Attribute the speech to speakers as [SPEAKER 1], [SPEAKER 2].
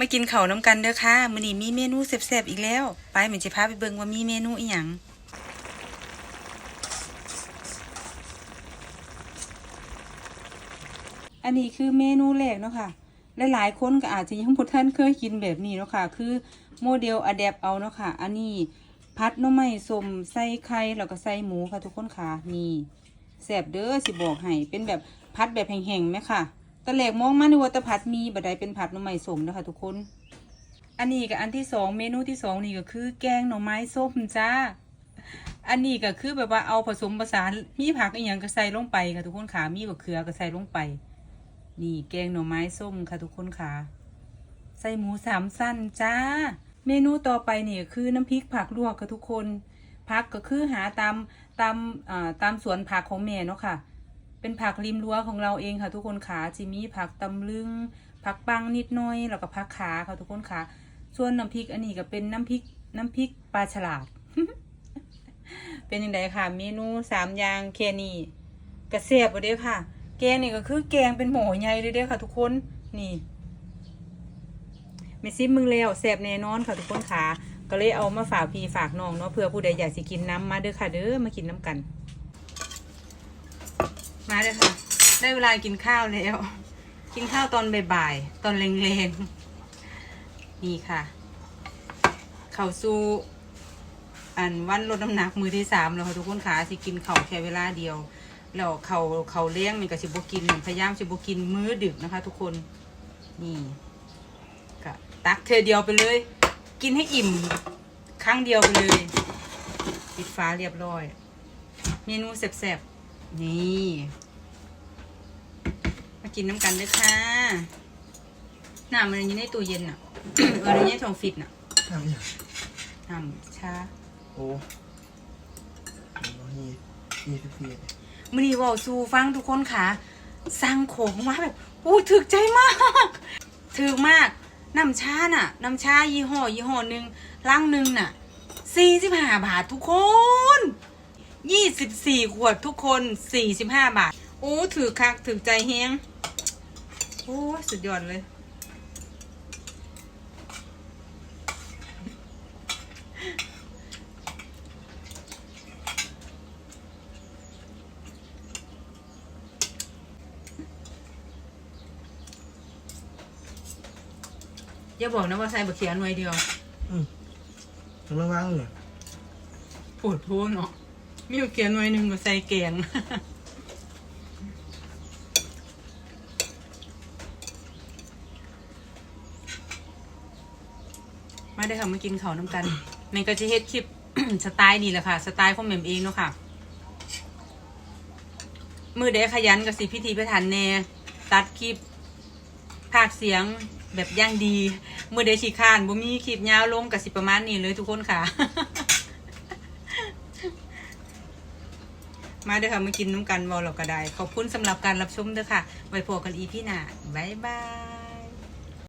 [SPEAKER 1] มากินเข้าน้ำกันเด้อค่ะมื้อนี้มีเมนูแซ่บๆอีกแล้ว ไปเหมือนจะพาไปเบิ่งว่ามีเมนูอีหยังอันนี้คือเมนูแรกเนาะค่ะ หลายๆคนก็อาจจะยังบ่ทันเคยกินแบบนี้เนาะค่ะ คือโมเดลอะแดปเอาเนาะค่ะ อันนี้พัดน้ำไม้ส้มใส่ไข่แล้วก็ใส่หมูค่ะทุกคนค่ะ นี่แซ่บเด้อสิบอกให้ เป็นแบบพัดแบบแห้งๆไหมค่ะ ตะแหลกมองมาในว่าแตะพัดมีบัดใดเป็นผัดหน้ำไม้ส้มนะคะทุกคน อันนี้กับอันที่สองเมนูที่สองนี่ก็คือ แกงหน่อไม้ส้มจ้า อันนี้ก็คือแบบว่าเอาผสมผสานมีผักอีกอย่างก็ใส่ลงไปค่ะทุกคนขามีบักเขือก็ใส่ลงไป นี่แกงหน่อไม้ส้มค่ะทุกคนค่ะใส่หมูสามสั้นจ้า เมนูต่อไปนี่ก็คือน้ำพริกผักลวกค่ะทุกคนผักก็คือหาตามตามอ่าตามสวนผักของแม่เนาะค่ะ เป็นผักริมรั้วของเราเองค่ะ ทุกคนขาจิมีผักตำลึง ผักปังนิดน่อยแล้วก็ผักขาค่ะทุกคนค่ะส่วนน้ำพริกอันนี้ก็เป็นน้ำพริกน้ำพริกปลาฉลาด เป็นยังไงค่ะ เมนูสามอย่างแค่นี้กระเสียบบ่เด้ค่ะ แกงนี่ก็คือแกงเป็นหมูใหญ่เลยเด้อค่ะ ทุกคนนี่เมซิมมึงแล้วแซ่บแน่นอนค่ะทุกคนค่ะก็เลยเอามาฝากพี่ฝากน้องเนาะเผื่อผู้ใดอยากสิกินน้ำมาเด้อค่ะ เด้อมากินน้ำกัน มาเด้ค่ะ ได้เวลากินข้าวแล้ว กินข้าวตอนบ่ายๆ ตอนแรงๆ นี่ค่ะ เข้าสู่อันวันลดน้ำหนักมือที่สามแล้วค่ะทุกคนค่ะสิกินเข่าแค่เวลาเดียวแล้วเขาเขาเลี้ยงมันก็สิบกินพยายามสิบกินมื้อดึกนะคะ ทุกคนนี่ก็ตักเธอเดียวไปเลย กินให้อิ่ม ครั้งเดียวไปเลย ปิดฟ้าเรียบร้อย เมนูแซ่บๆ นี่มากินน้ำกันเด้อค่ะน้ำมันอยู่ในตู้เย็นอะ เออในนี้ทองฟิตน่ะ
[SPEAKER 2] ทำอย่าง
[SPEAKER 1] น้ำชา
[SPEAKER 2] โอ้ยี่ยี่สิบสี่
[SPEAKER 1] มื่อนี้เว่าสู่ฟังทุกคนค่ะสั่งของมาแบบอู้ถึกใจมากถึกมากน้ำชาน่ะน้ำชายี่ห้อยี่ห้อหนึ่งลังหนึ่งน่ะสี่สิบห้าบาททุกคน ยี่สิบสี่ขวดทุกคนสี่สิบห้าบาท โอ้ถือคักถือใจแฮงโอ้ยสุดยอดเลย อย่าบอกนะว่าใส่บะเขียหน่วยเดียว
[SPEAKER 2] ถึงระวังเลย
[SPEAKER 1] ปวดโพนเนาะ มีบะเขียหน่วยหนึ่งก็ใส่แกงมาได้ค่ะมากินข้าน้ำกันแม่ก็จะเฮ็ดคลิป สไตล์นี่แหละค่ะ สไตล์ของแม่มเองเนาะค่ะ มือเดขยันกับสิพิธีพิถันแน่ตัดคลิปภาคเสียงแบบย่างดี มือเดชีคร้านบ่มีคลิปยาวลงกับสิประมาณนี้เลยทุกคนค่ะ มาเด้อค่ะมากินน้ำกันวอลเราก็ได้ ขอบคุณสำหรับการรับชมเด้อค่ะ ไว้พบกันอีพี่หน้าบ๊ายบาย